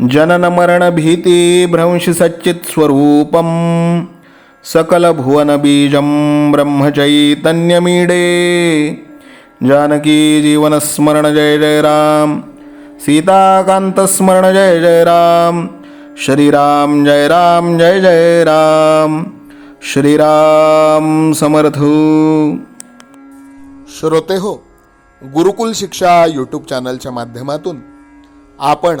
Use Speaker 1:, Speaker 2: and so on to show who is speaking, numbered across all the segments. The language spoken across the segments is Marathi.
Speaker 1: जननमरणभीतिभ्रंशसच्चित्स्वरूपं सकलभुवनबीजं ब्रह्मचैतन्यमीडे। जानकी जीवनस्मरण जय जय राम सीताकांतस्मरण जय जय राम श्रीराम जय राम जय जय राम श्रीराम समर्थ। श्रोते हो गुरुकुल शिक्षा यूट्यूब चॅनलच्या माध्यमातून आपण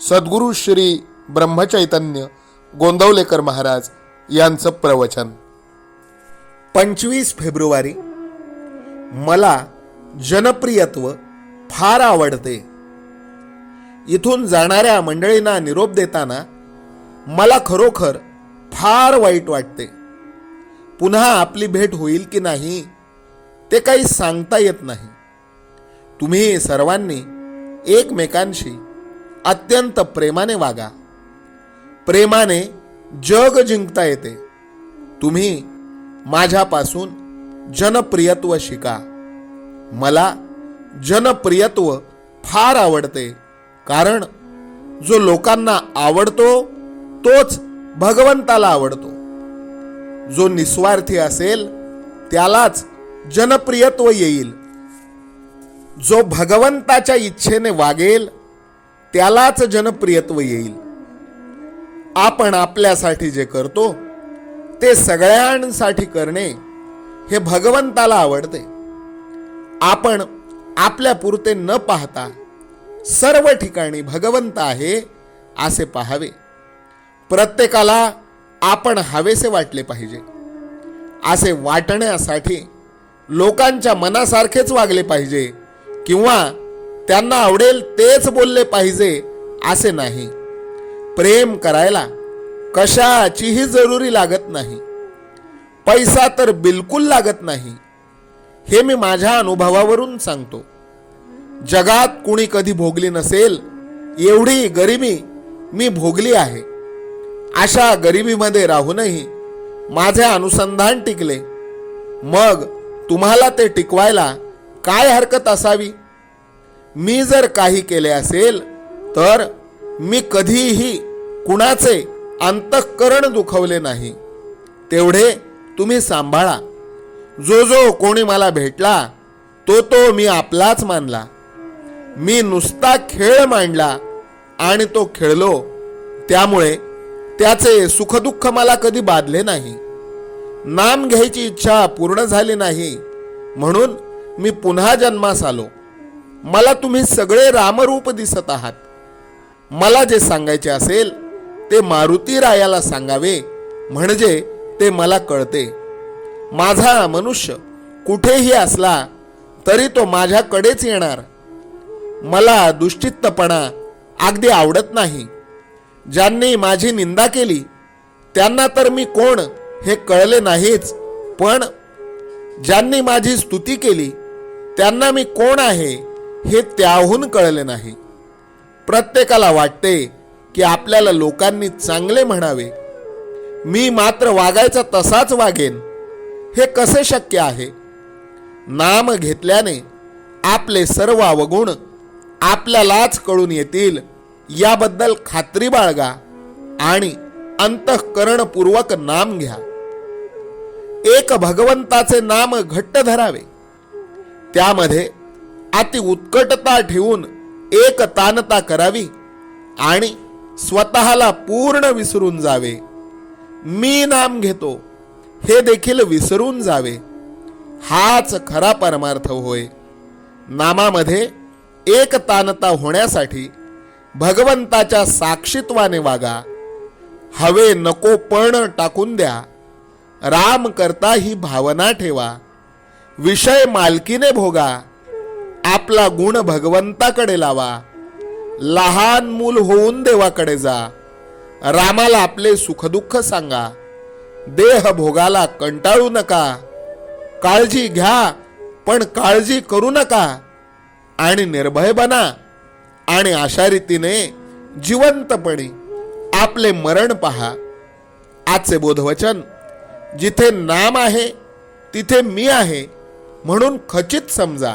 Speaker 1: सद्गुरू श्री ब्रह्मचैतन्य गोंदवलेकर महाराज यांचं प्रवचन. पंचवीस फेब्रुवारी मला जनप्रियत्व फार आवडते. इथून जाणाऱ्या मंडळींना निरोप देताना मला खरोखर फार वाईट वाटते. पुन्हा आपली भेट होईल की नाही ते काही सांगता येत नाही. तुम्ही सर्वांनी एकमेकांशी अत्यंत प्रेमाने वागा. प्रेमाने जग जिंकता येते. तुम्ही माझ्यापासून जनप्रियत्व शिका. मला जनप्रियत्व फार आवडते. कारण जो लोकांना आवडतो तोच भगवंताला आवडतो. जो निस्वार्थी असेल त्यालाच जनप्रियत्व येईल. जो भगवंताच्या इच्छेने वागेल त्यालाच जनप्रियत्व येईल. आपण आपल्यासाठी जे करतो ते सगळ्यांसाठी करणे हे भगवंताला आवडते. आपण आपल्या पुरते न पाहता सर्व ठिकाणी भगवंत आहे असे पाहावे. प्रत्येकाला आपण हवेसे वाटले पाहिजे. असे वाटण्यासाठी लोकांच्या मनासारखेच वागले पाहिजे किंवा त्यांना आवडेल तेच बोलले पाहिजे असे नाही. प्रेम करायला कशाचीही जरुरी लागत नाही. पैसा तर बिलकुल लागत नाही. हे मी माझ्या अनुभवावरून सांगतो. जगात कुणी कधी भोगली नसेल एवढी गरिबी मी भोगली आहे. अशा गरिबीमध्ये राहूनही माझे अनुसंधान टिकले. मग तुम्हाला ते टिकवायला काय हरकत असावी? मी जर काही केले असेल तर मी कधीही कुणाचे अंतःकरण दुखवले नाही. तेवढे तुम्ही सांभाळा. जो जो कोणी मला भेटला तो तो मी आपलाच मानला. मी नुसता खेळ मांडला आणि तो खेळलो. त्यामुळे त्याचे सुखदुःख मला कधी बाधले नाही. नाम घ्यायची इच्छा पूर्ण झाली नाही. म्हणून मी पुन्हा जन्मास आलो. मला तुम्ही सगळे रामरूप दिसत आहात. मला जे सांगायचे असेल ते मारुती रायाला सांगावे म्हणजे ते मला कळते. माझा मनुष्य कुठेही असला तरी तो माझ्याकडेच येणार. मला दुश्चित्तपणा अगदी आवडत नाही. ज्यांनी माझी निंदा केली त्यांना तर मी कोण हे कळले नाहीच पण ज्यांनी माझी स्तुती केली त्यांना मी कोण आहे हे त्याहून कळले नाही. प्रत्येकाला वाटते की आपल्याला लोकांनी चांगले म्हणावे. मी मात्र वागायचा तसाच वागेन हे कसे शक्य आहे? नाम घेतल्याने आपले सर्व अवगुण आपल्यालाच कळून येतील याबद्दल खात्री बाळगा आणि अंतःकरणपूर्वक नाम घ्या. एक भगवंताचे नाम घट्ट धरावे. त्यामध्ये अति उत्कटता ठेवून एक तानता करावी आणि स्वतःला पूर्ण विसरून जावे. मी नाम घेतो हे देखील विसरून जावे. हाच खरा परमार्थ होय. नामामध्ये एक तानता होण्यासाठी भगवंताच्या साक्षीत्वाने वागा. हवे नको पण टाकून द्या. राम करता ही भावना ठेवा. विषय मालकीने भोगा. आपला गुण भगवंताकडे लावा. लहान मूल होऊन देवाकडे जा. रामाला आपले सुखदुःख सांगा. देह भोगाला कंटाळू नका. काळजी घ्या पण काळजी करू नका. आणि निर्भय बना. आणि अशा रीतीने जिवंतपणे आपले मरण पहा. आजचे बोधवचन जिथे नाम आहे तिथे मी आहे म्हणून खचित समजा.